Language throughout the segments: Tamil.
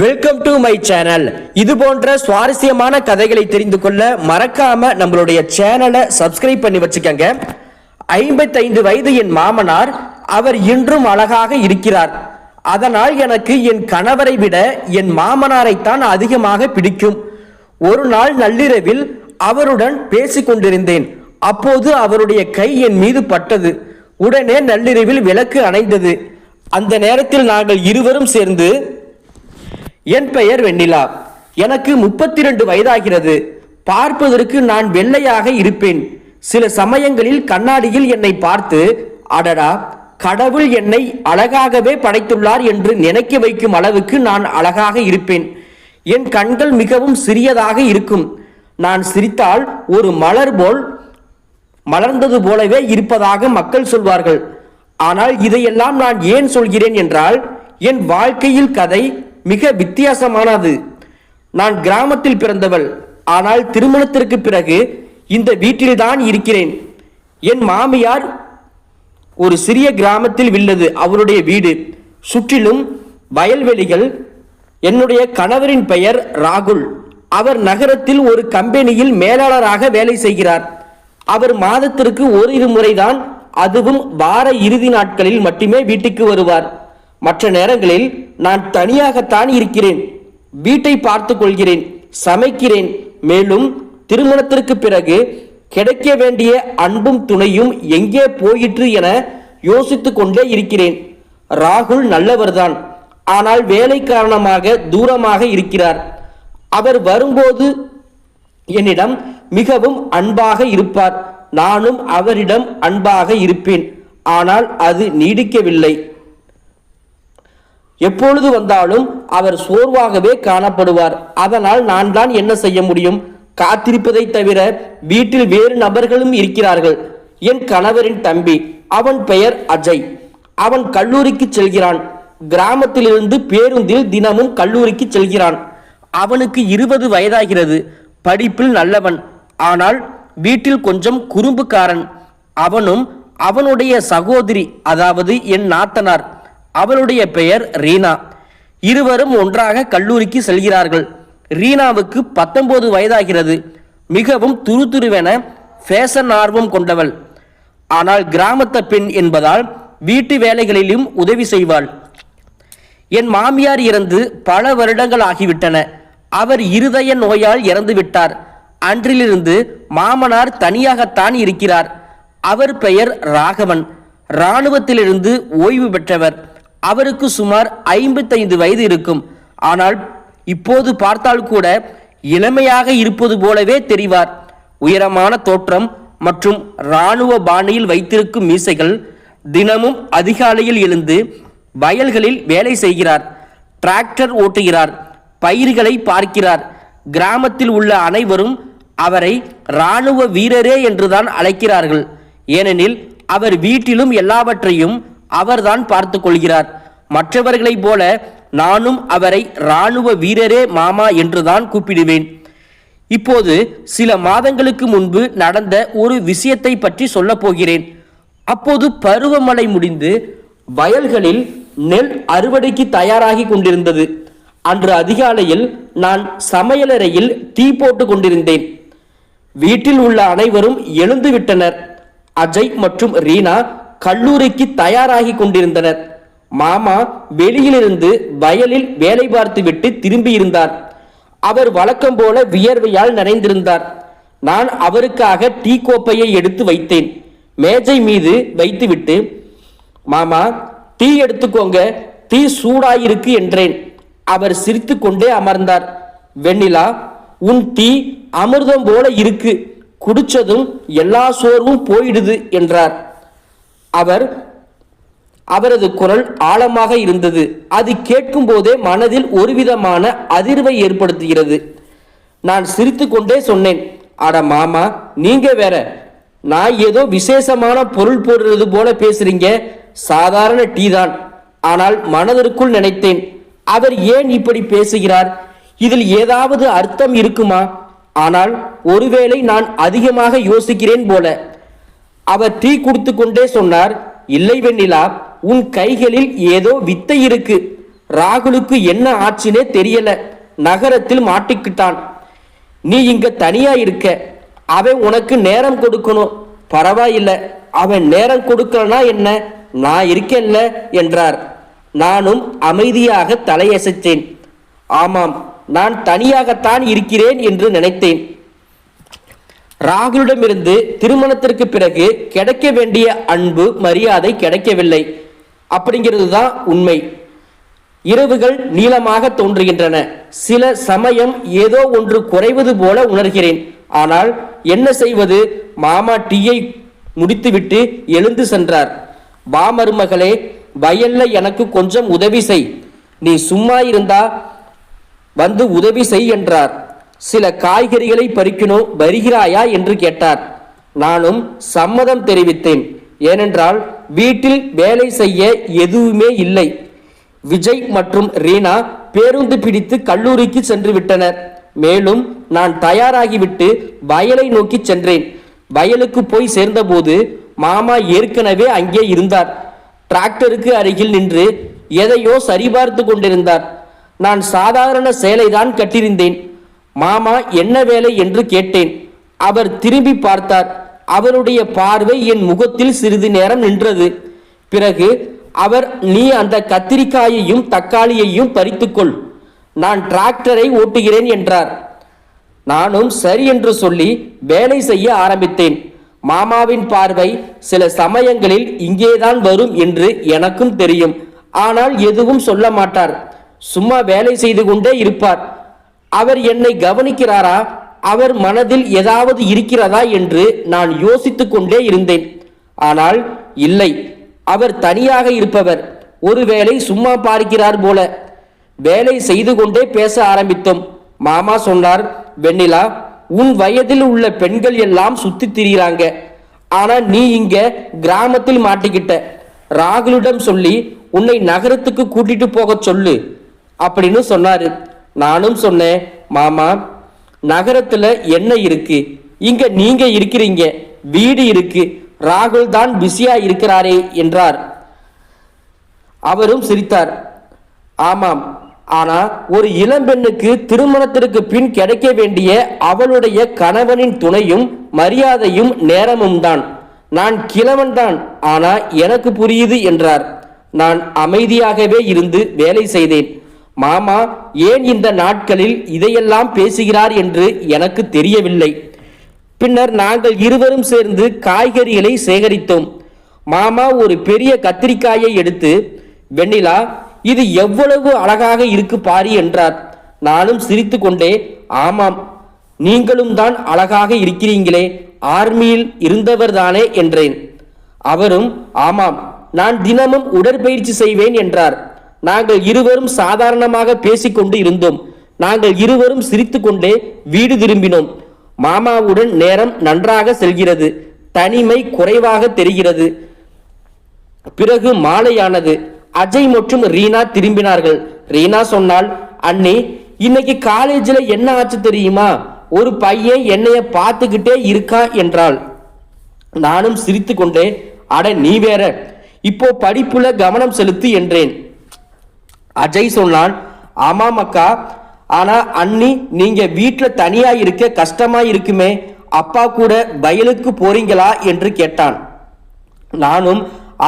வெல்கம் டு மை சேனல் இது போன்ற சுவாரஸ்யமான கதைகளை தெரிந்து கொள்ள மறக்காம நம்மளுடைய சேனலை சப்ஸ்கிரைப் பண்ணி வச்சுக்கோங்க. ஐம்பத்தைந்து வயது என் மாமனார் அவர் இன்றும் அழகாக இருக்கிறார். அதனால் எனக்கு என் கணவரை விட என் மாமனாரைத்தான் அதிகமாக பிடிக்கும். ஒரு நாள் நள்ளிரவில் அவருடன் பேசிக்கொண்டிருந்தேன் அப்போது அவருடைய கை என் மீது பட்டது. உடனே நள்ளிரவில் விளக்கு அணைந்தது. அந்த நேரத்தில் நாங்கள் இருவரும் சேர்ந்து என் பெயர் வெண்ணிலா. எனக்கு முப்பத்தி ரெண்டு வயதாகிறது. பார்ப்பதற்கு நான் வெள்ளையாக இருப்பேன். சில சமயங்களில் கண்ணாடியில் என்னை பார்த்து அடடா கடவுள் என்னை அழகாகவே படைத்துள்ளார் என்று நினைக்க வைக்கும் அளவுக்கு நான் அழகாக இருப்பேன். என் கண்கள் மிகவும் சிறியதாக இருக்கும். நான் சிரித்தால் ஒரு மலர் போல் மலர்ந்தது போலவே இருப்பதாக மக்கள் சொல்வார்கள். ஆனால் இதையெல்லாம் நான் ஏன் சொல்கிறேன் என்றால் என் வாழ்க்கையில் கதை மிக வித்தியாசமானது. நான் கிராமத்தில் பிறந்தவள். ஆனால் திருமணத்திற்கு பிறகு இந்த வீட்டில்தான் இருக்கிறேன். என் மாமியார் ஒரு சிறிய கிராமத்தில் உள்ளது அவருடைய வீடு. சுற்றிலும் வயல்வெளிகள். என்னுடைய கணவரின் பெயர் ராகுல். அவர் நகரத்தில் ஒரு கம்பெனியில் மேலாளராக வேலை செய்கிறார். அவர் மாதத்திற்கு ஒரு இரு முறைதான் அதுவும் வார இறுதி நாட்களில் மட்டுமே வீட்டுக்கு வருவார். மற்ற நேரங்களில் நான் தனியாகத்தான் இருக்கிறேன். வீட்டை பார்த்து கொள்கிறேன் சமைக்கிறேன். மேலும் திருமணத்திற்கு பிறகு கிடைக்க வேண்டிய அன்பும் துணையும் எங்கே போயிற்று என யோசித்து கொண்டே இருக்கிறேன். ராகுல் நல்லவர்தான். ஆனால் வேலை காரணமாக தூரமாக இருக்கிறார். அவர் வரும்போது என்னிடம் மிகவும் அன்பாக இருப்பார். நானும் அவரிடம் அன்பாக இருப்பேன். ஆனால் அது நீடிக்கவில்லை. எப்பொழுது வந்தாலும் அவர் சோர்வாகவே காணப்படுவார். அதனால் நான் தான் என்ன செய்ய முடியும்? காத்திருப்பதை தவிர வீட்டில் வேறு நபர்களும் இருக்கிறார்கள். என் கணவரின் தம்பி அவன் பெயர் அஜய். அவன் கல்லூரிக்கு செல்கிறான். கிராமத்திலிருந்து பேருந்தில் தினமும் கல்லூரிக்கு செல்கிறான். அவனுக்கு இருபது வயதாகிறது. படிப்பில் நல்லவன். ஆனால் வீட்டில் கொஞ்சம் குறும்புக்காரன். அவனும் அவனுடைய சகோதரி அதாவது என் நாத்தனார். அவளுடைய பெயர் ரீனா. இருவரும் ஒன்றாக கல்லூரிக்கு செல்கிறார்கள். ரீனாவுக்கு பத்தொன்பது வயதாகிறது. மிகவும் துருதுருவென ஃபேஷன் ஆர்வம் கொண்டவள். ஆனால் கிராமத்த பெண் என்பதால் வீட்டு வேலைகளிலும் உதவி செய்வாள். என் மாமியார் இறந்து பல வருடங்கள் ஆகிவிட்டன. அவர் இருதய நோயால் இறந்து விட்டார். அன்றிலிருந்து மாமனார் தனியாகத்தான் இருக்கிறார். அவர் பெயர் ராகவன். இராணுவத்திலிருந்து ஓய்வு பெற்றவர். அவருக்கு சுமார் ஐம்பத்தைந்து வயது இருக்கும். ஆனால் இப்போது பார்த்தால் கூட இளமையாக இருப்பது போலவே தெரிவார். உயரமான தோற்றம் மற்றும் இராணுவ பாணியில் வைத்திருக்கும் மீசைகள் தினமும் அதிகாலையில் எழுந்து வயல்களில் வேலை செய்கிறார். டிராக்டர் ஓட்டுகிறார். பயிர்களை பார்க்கிறார். கிராமத்தில் உள்ள அனைவரும் அவரை இராணுவ வீரரே என்றுதான் அழைக்கிறார்கள். ஏனெனில் அவர் வீட்டிலும் எல்லாவற்றையும் அவர்தான் பார்த்து கொள்கிறார். மற்றவர்களைப் போல நானும் அவரை இராணுவ வீரரே மாமா என்றுதான் கூப்பிடுவேன். இப்போது சில மாதங்களுக்கு முன்பு நடந்த ஒரு விஷயத்தை பற்றி சொல்லப் போகிறேன் அப்போது பருவமழை முடிந்து வயல்களில் நெல் அறுவடைக்கு தயாராகி கொண்டிருந்தது. அன்று அதிகாலையில் நான் சமையலறையில் தீ போட்டு கொண்டிருந்தேன். வீட்டில் உள்ள அனைவரும் எழுந்து விட்டனர் அஜய் மற்றும் ரீனா கல்லூரிக்கு தயாராகி கொண்டிருந்தனர். மாமா வெளியிலிருந்து வயலில் வேலை பார்த்துவிட்டு திரும்பியிருந்தார். அவர் வழக்கம் போல வியர்வையால் நிறைந்திருந்தார் நான் அவருக்காக டீ கோப்பையை எடுத்து வைத்தேன். மேஜை மீது வைத்துவிட்டு மாமா டீ எடுத்துக்கோங்க. டீ சூடாயிருக்கு என்றேன். அவர் சிரித்துக்கொண்டே அமர்ந்தார். வெண்ணிலா உன் டீ அமிர்தம் போல இருக்கு. குடிச்சதும் எல்லா சோர்வும் போயிடுது என்றார். அவர் அவரது குரல் ஆழமாக இருந்தது. அது கேட்கும் போதே மனதில் ஒருவிதமான அதிர்வை ஏற்படுத்துகிறது. நான் சிரித்துக்கொண்டே சொன்னேன் அட மாமா நீங்க வேற நான் ஏதோ விசேஷமான பொருள் போடுறது போல பேசுறீங்க. சாதாரண டீ தான். ஆனால் மனதிற்குள் நினைத்தேன் அவர் ஏன் இப்படி பேசுகிறார்? இதில் ஏதாவது அர்த்தம் இருக்குமா? ஆனால் ஒருவேளை நான் அதிகமாக யோசிக்கிறேன் போல. அவர் டீ கொடுத்து கொண்டே சொன்னார் இல்லை வெண்ணிலா உன் கைகளில் ஏதோ வித்தை இருக்கு. ராகுலுக்கு என்ன ஆச்சுனே தெரியல. நகரத்தில் மாட்டிக்கிட்டான். நீ இங்க தனியா இருக்க. அவன் உனக்கு நேரம் கொடுக்கணும். பரவாயில்ல அவன் நேரம் கொடுக்கலனா என்ன? நான் இருக்கேன்ல என்றார். நானும் அமைதியாக தலையசைத்தேன். ஆமாம் நான் தனியாகத்தான் இருக்கிறேன் என்று நினைத்தேன். ராகுலிடமிருந்து திருமணத்திற்கு பிறகு கிடைக்க வேண்டிய அன்பு மரியாதை கிடைக்கவில்லை. அப்படிங்கிறது தான் உண்மை. இரவுகள் நீளமாக தோன்றுகின்றன. சில சமயம் ஏதோ ஒன்று குறைவது போல உணர்கிறேன். ஆனால் என்ன செய்வது? மாமா டீயை முடித்துவிட்டு எழுந்து சென்றார். வா மருமகளே வயல்ல எனக்கு கொஞ்சம் உதவி செய். நீ சும்மா இருந்தா வந்து உதவி செய் என்றார். சில காய்கறிகளை பறிக்கணும் வருகிறாயா என்று கேட்டார். நானும் சம்மதம் தெரிவித்தேன். ஏனென்றால் வீட்டில் வேலை செய்ய எதுவுமே இல்லை. விஜய் மற்றும் ரீனா பேருந்து பிடித்து கல்லூரிக்கு சென்று விட்டனர். மேலும் நான் தயாராகிவிட்டு வயலை நோக்கி சென்றேன். வயலுக்கு போய் சேர்ந்தபோது மாமா ஏற்கனவே அங்கே இருந்தார். டிராக்டருக்கு அருகில் நின்று எதையோ சரிபார்த்து கொண்டிருந்தார். நான் சாதாரண சேலைதான் கட்டியிருந்தேன். மாமா என்ன வேலை என்று கேட்டேன். அவர் திரும்பி பார்த்தார். அவருடைய பார்வை என் முகத்தில் சிறிது நேரம் நின்றது. பிறகு அவர் நீ அந்த கத்திரிக்காயையும் தக்காளியையும் பறித்துக்கொள். நான் டிராக்டரை ஓட்டுகிறேன் என்றார். நானும் சரி என்று சொல்லி வேலை செய்ய ஆரம்பித்தேன். மாமாவின் பார்வை சில சமயங்களில் இங்கேதான் வரும் என்று எனக்கும் தெரியும். ஆனால் எதுவும் சொல்ல மாட்டார். சும்மா வேலை செய்து கொண்டே இருப்பார். அவர் என்னை கவனிக்கிறாரா? அவர் மனதில் ஏதாவது இருக்கிறதா என்று நான் யோசித்து கொண்டே இருந்தேன். ஆனால் இல்லை அவர் தனியாக இருப்பவர். ஒருவேளை சும்மா பார்க்கிறார் போல. வேலை செய்து கொண்டே பேச ஆரம்பித்தோம். மாமா சொன்னார் வெண்ணிலா உன் வயதில் உள்ள பெண்கள் எல்லாம் சுத்தி திரியிறாங்க. ஆனா நீ இங்க கிராமத்தில் மாட்டிக்கிட்ட. ராகுலிடம் சொல்லி உன்னை நகரத்துக்கு கூட்டிட்டு போக சொல்லு அப்படின்னு சொன்னாரு. நானும் சொன்னேன் மாமா நகரத்துல என்ன இருக்கு? இங்க நீங்க இருக்கிறீங்க வீடு இருக்கு ராகுல் தான் பிஸியா இருக்கிறாரே என்றார். அவரும் சிரித்தார். ஆமாம் ஆனா ஒரு இளம்பெண்ணுக்கு திருமணத்திற்கு பின் கிடைக்க வேண்டிய அவளுடைய கணவனின் துணையும் மரியாதையும் நேரமும் தான். நான் கிழவன் தான் ஆனா எனக்கு புரியுது என்றார். நான் அமைதியாகவே இருந்து வேலை செய்தேன். மாமா ஏன் இந்த நாட்களில் இதையெல்லாம் பேசுகிறார் என்று எனக்கு தெரியவில்லை. பின்னர் நாங்கள் இருவரும் சேர்ந்து காய்கறிகளை சேகரித்தோம். மாமா ஒரு பெரிய கத்திரிக்காயை எடுத்து வெண்ணிலா இது எவ்வளவு அழகாக இருக்கு பாரி என்றார். நானும் சிரித்துக்கொண்டே ஆமாம் நீங்களும் தான் அழகாக இருக்கிறீங்களே ஆர்மியில் இருந்தவர் தானே என்றேன். அவரும் ஆமாம் நான் தினமும் உடற்பயிற்சி செய்வேன் என்றார். நாங்கள் இருவரும் சாதாரணமாக பேசிக்கொண்டு இருந்தோம். நாங்கள் இருவரும் சிரித்துக்கொண்டே வீடு திரும்பினோம். மாமாவுடன் நேரம் நன்றாக செல்கிறது. தனிமை குறைவாக தெரிகிறது. பிறகு மாலையானது. அஜய் மற்றும் ரீனா திரும்பினார்கள். ரீனா சொன்னால் அண்ணி இன்னைக்கு காலேஜில் என்ன ஆச்சு தெரியுமா? ஒரு பையன் என்னைய பார்த்துக்கிட்டே இருக்கா? என்றாள். நானும் சிரித்து கொண்டே அட நீ வேற. இப்போ படிப்புல கவனம் செலுத்து என்றேன். அஜய் சொன்னான் ஆமாம் அக்கா ஆனால் அண்ணி நீங்கள் வீட்டில் தனியாக இருக்க கஷ்டமா இருக்குமே அப்பா கூட வயலுக்கு போறீங்களா? என்று கேட்டான். நானும்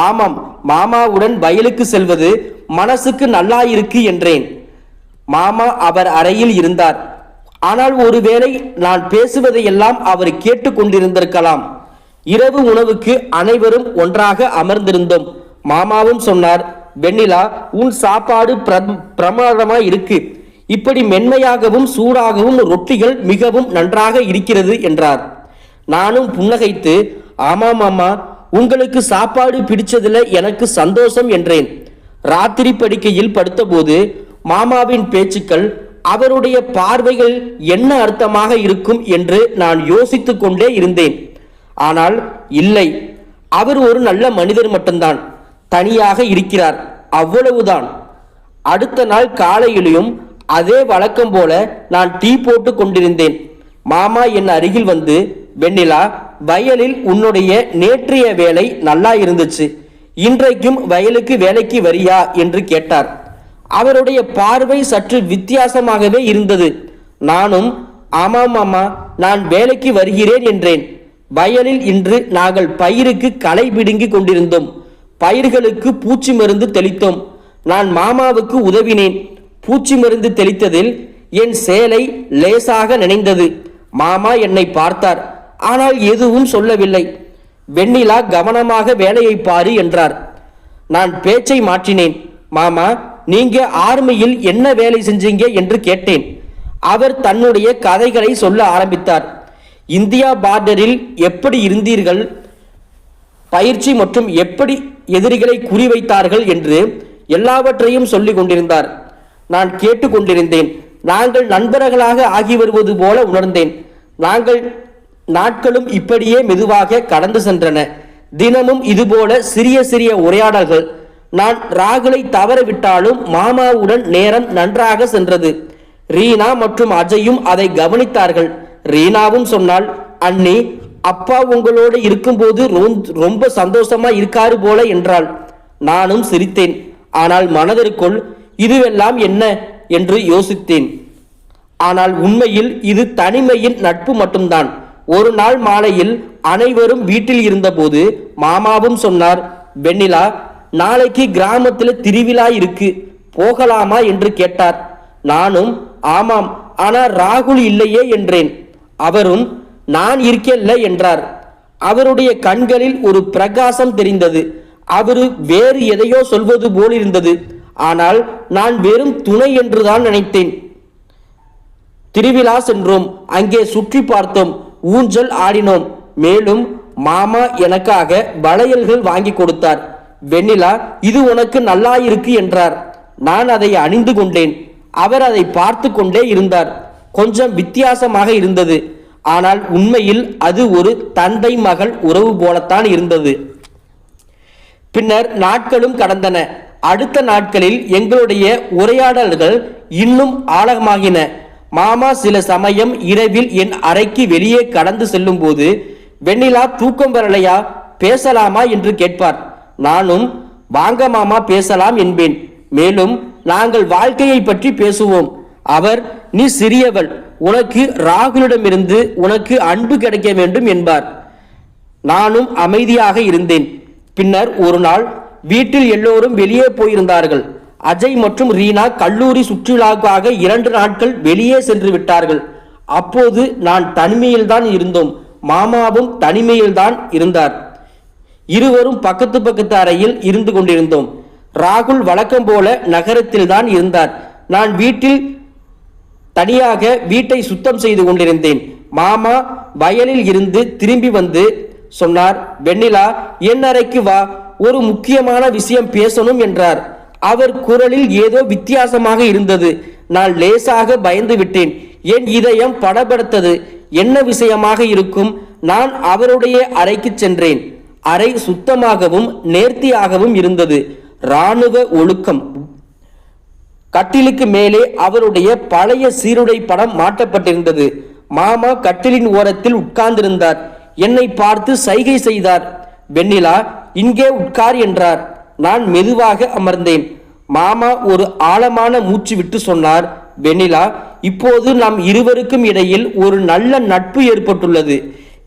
ஆமாம் மாமாவுடன் வயலுக்கு செல்வது மனசுக்கு நல்லா இருக்கு என்றேன். மாமா அவர் அறையில் இருந்தார். ஆனால் ஒருவேளை நான் பேசுவதையெல்லாம் அவர் கேட்டுக்கொண்டிருந்திருக்கலாம் இரவு உணவுக்கு அனைவரும் ஒன்றாக அமர்ந்திருந்தோம் மாமாவும் சொன்னார். வெண்ணிலா உன் சாப்பாடு பிரமாதமா இருக்கு. இப்படி மென்மையாகவும் சூடாகவும் ரொட்டிகள் மிகவும் நன்றாக இருக்கிறது என்றார். நானும் புன்னகைத்து ஆமாம் மாமா உங்களுக்கு சாப்பாடு பிடிச்சதுல எனக்கு சந்தோஷம் என்றேன். ராத்திரி படுக்கையில் படுத்தபோது மாமாவின் பேச்சுக்கள் அவருடைய பார்வைகள் என்ன அர்த்தமாக இருக்கும் என்று நான் யோசித்துக்கொண்டே இருந்தேன். ஆனால் இல்லை அவர் ஒரு நல்ல மனிதர் மட்டும்தான். தனியாக இருக்கிறார். அவ்வளவுதான். அடுத்த நாள் காலையிலும் அதே வழக்கம் போல நான் டீ போட்டு கொண்டிருந்தேன். மாமா என் அருகில் வந்து வெண்ணிலா வயலில் உன்னுடைய நேற்றைய வேலை நல்லா இருந்துச்சு. இன்றைக்கும் வயலுக்கு வேலைக்கு வரியா? என்று கேட்டார். அவருடைய பார்வை சற்று வித்தியாசமாகவே இருந்தது. நானும் ஆமாம் மாமா நான் வேலைக்கு வருகிறேன் என்றேன். வயலில் இன்று நாங்கள் பயிருக்கு களை பிடுங்கி கொண்டிருந்தோம். பயிர்களுக்கு பூச்சி மருந்து தெளித்தோம். நான் மாமாவுக்கு உதவினேன். பூச்சி மருந்து தெளித்ததில் என் சேலை லேசாக நினைந்தது. மாமா என்னை பார்த்தார். ஆனால் எதுவும் சொல்லவில்லை. வெண்ணிலா கவனமாக வேலையை பாரு என்றார். நான் பேச்சை மாற்றினேன். மாமா நீங்க ஆர்மியில் என்ன வேலை செஞ்சீங்க என்று கேட்டேன். அவர் தன்னுடைய கதைகளை சொல்ல ஆரம்பித்தார். இந்தியா பார்டரில் எப்படி இருந்தீர்கள்? பயிற்சி மற்றும் எப்படி எதிரிகளை குறிவைத்தார்கள் என்று எல்லாவற்றையும் சொல்லிக் கொண்டிருந்தார். நான் கேட்டுக்கொண்டிருந்தேன் நாங்கள் நண்பர்களாக ஆகி வருவது போல உணர்ந்தேன். நாங்கள் நாட்களும் இப்படியே மெதுவாக கடந்து சென்றன. தினமும் இதுபோல சிறிய சிறிய உரையாடல்கள். நான் ராகுலை தவறவிட்டாலும் மாமாவுடன் நேரம் நன்றாக சென்றது. ரீனா மற்றும் அஜயும் அதை கவனித்தார்கள். ரீனாவும் சொன்னால் அண்ணி அப்பா உங்களோடு இருக்கும்போது ரொம்ப சந்தோஷமா இருக்காரு போல என்றாள். நானும் சிரித்தேன். ஆனால் மனதிற்குள் இதுவெல்லாம் என்ன? என்று யோசித்தேன். ஆனால் உண்மையில் இது தனிமையின் நட்பு மட்டும்தான். ஒரு நாள் மாலையில் அனைவரும் வீட்டில் இருந்தபோது மாமாவும் சொன்னார் வெண்ணிலா நாளைக்கு கிராமத்தில் திருவிழா இருக்கு. போகலாமா? என்று கேட்டார். நானும் ஆமாம். ஆனால் ராகுல் இல்லையே என்றேன். அவரும் நான் இருக்கேல்ல என்றார். அவருடைய கண்களில் ஒரு பிரகாசம் தெரிந்தது. அவரு வேறு எதையோ சொல்வது போல் இருந்தது. ஆனால் நான் வெறும் துணை என்றுதான் நினைத்தேன். திருவிழா சென்றோம். அங்கே சுற்றி பார்த்தோம். ஊஞ்சல் ஆடினோம். மேலும் மாமா எனக்காக வளையல்கள் வாங்கி கொடுத்தார். வெண்ணிலா இது உனக்கு நல்லா இருக்கு என்றார். நான் அதை அணிந்து கொண்டேன். அவர் அதை பார்த்து கொண்டே இருந்தார். கொஞ்சம் வித்தியாசமாக இருந்தது. ஆனால் உண்மையில் அது ஒரு தந்தை மகள் உறவு போலத்தான் இருந்தது. பின்னர் நாட்களும் கடந்தன. அடுத்த நாட்களில் எங்களுடைய உரையாடல்கள் இன்னும் ஆழமாகின. மாமா சில சமயம் இரவில் என் அறைக்கு வெளியே கடந்து செல்லும் போது வெண்ணிலா தூக்கம் வரலையா? பேசலாமா? என்று கேட்பார். நானும் வாங்க மாமா பேசலாம் என்பேன். மேலும் நாங்கள் வாழ்க்கையை பற்றி பேசுவோம். அவர் நீ சிறியவள். உனக்கு ராகுலிடமிருந்து உனக்கு அன்பு கிடைக்க வேண்டும் என்பார். நானும் அமைதியாக இருந்தேன். பின்னர் ஒரு நாள் வீட்டில் எல்லோரும் வெளியே போயிருந்தார்கள். அஜய் மற்றும் ரீனா கல்லூரி சுற்றுலாவுக்காக இரண்டு நாட்கள் வெளியே சென்று விட்டார்கள். அப்போது நான் தனிமையில்தான் இருந்தோம். மாமாவும் தனிமையில்தான் இருந்தார். இருவரும் பக்கத்து பக்கத்து அறையில் இருந்து கொண்டிருந்தோம். ராகுல் வழக்கம் போல நகரத்தில்தான் இருந்தார். நான் வீட்டில் தனியாக வீட்டை சுத்தம் செய்து கொண்டிருந்தேன். மாமா வயலில் இருந்து திரும்பி வந்து சொன்னார் வெண்ணிலா என் அறைக்கு வா. ஒரு முக்கியமான விஷயம் பேசணும் என்றார். அவர் குரலில் ஏதோ வித்தியாசமாக இருந்தது. நான் லேசாக பயந்து விட்டேன். என் இதயம் படபடுத்தது. என்ன விஷயமாக இருக்கும்? நான் அவருடைய அறைக்கு சென்றேன். அறை சுத்தமாகவும் நேர்த்தியாகவும் இருந்தது. இராணுவ ஒழுக்கம். கட்டிலுக்கு மேலே அவருடைய பழைய சீருடை படம் மாட்டப்பட்டிருந்தது மாமா கட்டிலின் ஓரத்தில் உட்கார்ந்திருந்தார். என்னை பார்த்து சைகை செய்தார். வெண்ணிலா இங்கே உட்கார் என்றார். நான் மெதுவாக அமர்ந்தேன். மாமா ஒரு ஆழமான மூச்சு விட்டு சொன்னார் வெண்ணிலா இப்போது நாம் இருவருக்கும் இடையில் ஒரு நல்ல நட்பு ஏற்பட்டுள்ளது.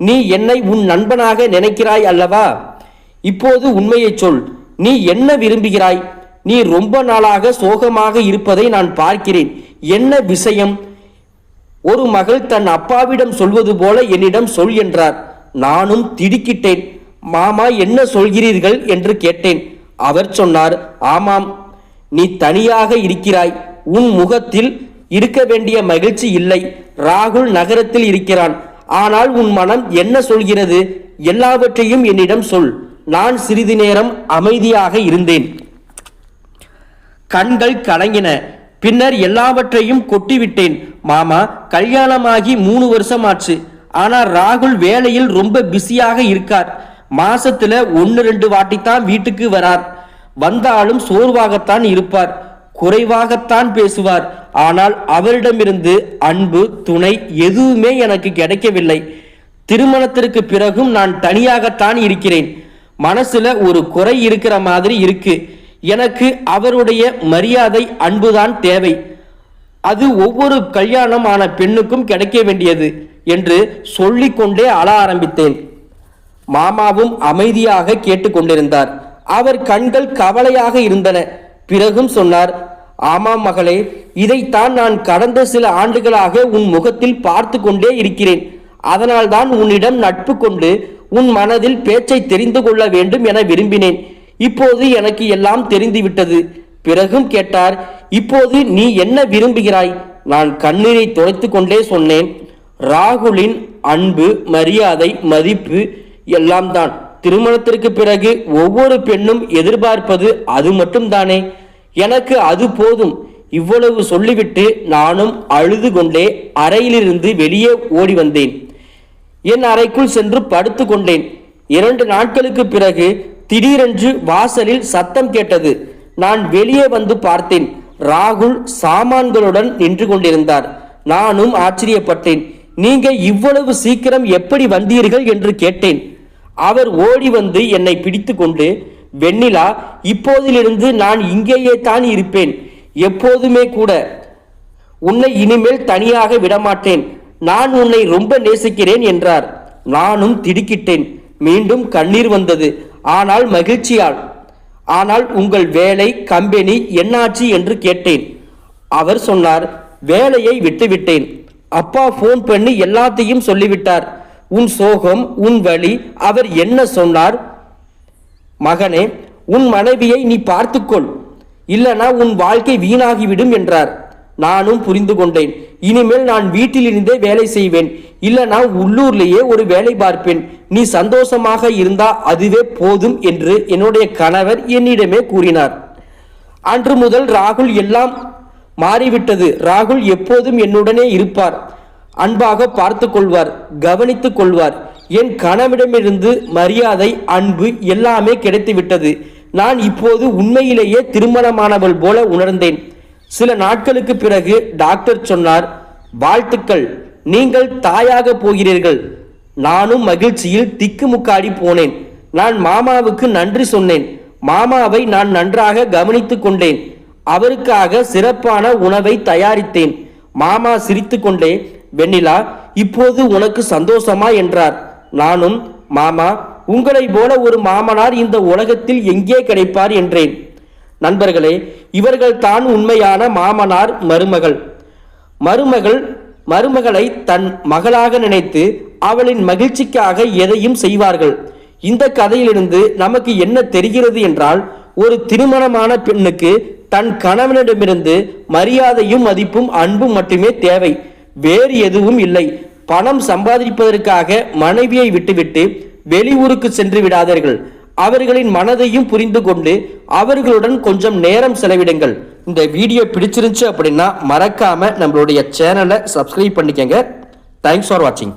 நீ என்னை உன் நண்பனாக நினைக்கிறாய் அல்லவா? இப்போது உண்மையைச் சொல். நீ என்ன விரும்புகிறாய்? நீ ரொம்ப நாளாக சோகமாக இருப்பதை நான் பார்க்கிறேன். என்ன விஷயம்? ஒரு மகள் தன் அப்பாவிடம் சொல்வது போல என்னிடம் சொல் என்றார். நானும் திடுக்கிட்டேன். மாமா என்ன சொல்கிறீர்கள்? என்று கேட்டேன். அவர் சொன்னார் ஆமாம் நீ தனியாக இருக்கிறாய். உன் முகத்தில் இருக்க வேண்டிய மகிழ்ச்சி இல்லை. ராகுல் நகரத்தில் இருக்கிறான். ஆனால் உன் மனம் என்ன சொல்கிறது? எல்லாவற்றையும் என்னிடம் சொல். நான் சிறிது நேரம் அமைதியாக இருந்தேன். கண்கள் கலங்கின. பின்னர் எல்லாவற்றையும் கொட்டிவிட்டேன். மாமா கல்யாணமாகி மூணு வருஷம் ஆச்சு ஆனா ராகுல் வேலையில் ரொம்ப பிஸியாக இருக்கார். மாசத்துல ஒன்று ரெண்டு வாட்டித்தான் வீட்டுக்கு வரார். வந்தாலும் சோர்வாகத்தான் இருப்பார். குறைவாகத்தான் பேசுவார். ஆனால் அவரிடமிருந்து அன்பு துணை எதுவுமே எனக்கு கிடைக்கவில்லை. திருமணத்திற்கு பிறகும் நான் தனியாகத்தான் இருக்கிறேன். மனசுல ஒரு குறை இருக்கிற மாதிரி இருக்கு. எனக்கு அவருடைய மரியாதை அன்புதான் தேவை. அது ஒவ்வொரு கல்யாணம் ஆன பெண்ணுக்கும் கிடைக்க வேண்டியது என்று சொல்லிக்கொண்டே அழ ஆரம்பித்தேன். மாமாவும் அமைதியாக கேட்டுக்கொண்டிருந்தார் அவர் கண்கள் கவலையாக இருந்தன. பிறகும் சொன்னார் ஆமாம் மகளே இதைத்தான் நான் கடந்த சில ஆண்டுகளாக உன் முகத்தில் பார்த்து கொண்டே இருக்கிறேன். அதனால்தான் உன்னிடம் நட்பு கொண்டு உன் மனதில் பேச்சை தெரிந்து கொள்ள வேண்டும் என விரும்பினேன். இப்போது எனக்கு எல்லாம் தெரிந்துவிட்டது. பிறகும் கேட்டார் இப்போது நீ என்ன விரும்புகிறாய்? நான் கண்ணீரை துடைத்து கொண்டே சொன்னேன். ராகுலின் அன்பு மரியாதை மதிப்பு எல்லாம் தான் திருமணத்திற்கு பிறகு ஒவ்வொரு பெண்ணும் எதிர்பார்ப்பது அது மட்டும்தானே? எனக்கு அது போதும். இவ்வளவு சொல்லிவிட்டு நானும் அழுது கொண்டே அறையிலிருந்து வெளியே ஓடி வந்தேன். என் அறைக்குள் சென்று படுத்து கொண்டேன். இரண்டு நாட்களுக்கு பிறகு திடீரென்று வாசலில் சத்தம் கேட்டது. நான் வெளியே வந்து பார்த்தேன். ராகுல் சாமான்களுடன் நின்று கொண்டிருந்தார். நானும் ஆச்சரியப்பட்டேன். நீங்க இவ்வளவு சீக்கிரம் எப்படி வந்தீர்கள்? என்று கேட்டேன். அவர் ஓடி வந்து என்னை பிடித்து கொண்டு வெண்ணிலா இப்போதிலிருந்து நான் இங்கேயே தான் இருப்பேன். எப்போதுமே கூட உன்னை இனிமேல் தனியாக விடமாட்டேன். நான் உன்னை ரொம்ப நேசிக்கிறேன் என்றார். நானும் திடுக்கிட்டேன். மீண்டும் கண்ணீர் வந்தது. ஆனால் மகிழ்ச்சியால் ஆனால் உங்கள் வேலை கம்பெனி என்னாச்சு என்று கேட்டேன். அவர் சொன்னார் வேலையை விட்டுவிட்டேன். அப்பா ஃபோன் பண்ணி எல்லாத்தையும் சொல்லிவிட்டார். உன் சோகம் உன் வழி அவர் என்ன சொன்னார்? மகனே உன் மனைவியை நீ பார்த்துக்கொள். இல்லனா உன் வாழ்க்கை வீணாகிவிடும் என்றார். நானும் புரிந்து கொண்டேன். இனிமேல் நான் வீட்டிலிருந்தே வேலை செய்வேன். இல்லனா உள்ளூர்லேயே ஒரு வேலை பார்ப்பேன். நீ சந்தோஷமாக இருந்தா அதுவே போதும் என்று என்னுடைய கணவர் என்னிடமே கூறினார். அன்று முதல் ராகுல் எல்லாம் மாறிவிட்டது. ராகுல் எப்போதும் என்னுடனே இருப்பார். அன்பாக பார்த்து கொள்வார் கவனித்துக் கொள்வார். என் கணவனிடமிருந்து மரியாதை அன்பு எல்லாமே கிடைத்துவிட்டது. நான் இப்போது உண்மையிலேயே திருமணமானவள் போல உணர்ந்தேன். சில நாட்களுக்கு பிறகு டாக்டர் சொன்னார் வாழ்த்துக்கள் நீங்கள் தாயாக போகிறீர்கள். நானும் மகிழ்ச்சியில் திக்குமுக்காடி போனேன். நான் மாமாவுக்கு நன்றி சொன்னேன். மாமாவை நான் நன்றாக கவனித்துக் கொண்டேன். அவருக்காக சிறப்பான உணவை தயாரித்தேன். மாமா சிரித்துக்கொண்டே வெண்ணிலா இப்போது உனக்கு சந்தோஷமா? என்றார். நானும் மாமா உங்களை போல ஒரு மாமனார் இந்த உலகத்தில் எங்கே கிடைப்பார்? என்றேன். நண்பர்களே இவர்கள் தான் உண்மையான மாமனார் மருமகள். மருமகள் மருமகளை தன் மகளாக நினைத்து அவளின் மகிழ்ச்சிக்காக எதையும் செய்வார்கள். இந்த கதையிலிருந்து நமக்கு என்ன தெரிகிறது என்றால் ஒரு திருமணமான பெண்ணுக்கு தன் கணவனிடமிருந்து மரியாதையும் மதிப்பும் அன்பும் மட்டுமே தேவை. வேறு எதுவும் இல்லை. பணம் சம்பாதிப்பதற்காக மனைவியை விட்டுவிட்டு வெளியூருக்கு சென்று விடாதீர்கள். அவர்களின் மனதையும் புரிந்து கொண்டு அவர்களுடன் கொஞ்சம் நேரம் செலவிடுங்கள். இந்த வீடியோ பிடிச்சிருந்துச்சு அப்படின்னா மறக்காம நம்மளுடைய சேனலை சப்ஸ்கிரைப் பண்ணிக்கங்க. தேங்க்ஸ் ஃபார் வாட்சிங்